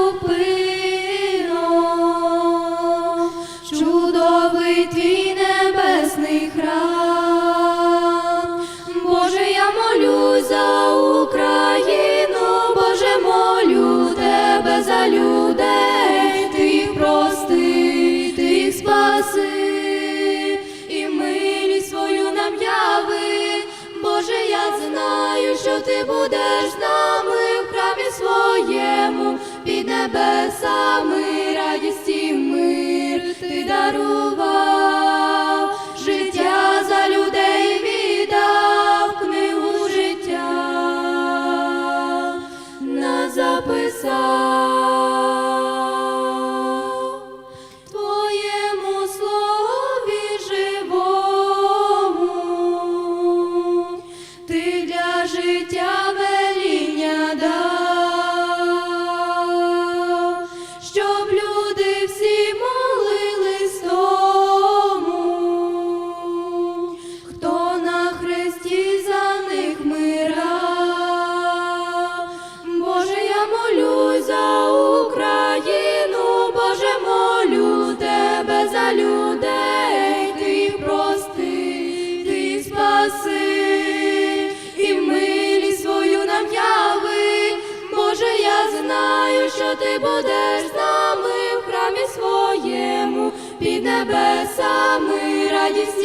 зупино, чудовий твій небесний храм, Боже, я молю за Україну, Боже, молю тебе за людей, ти їх прости, ти спаси, і милість свою нам яви, Боже, я знаю, що ти будеш з нами в храмі своєму небесами радість і мир ти дарував, життя за людей віддав книгу життя, нас записав. Ти будеш з нами в храмі своєму, під небесами радість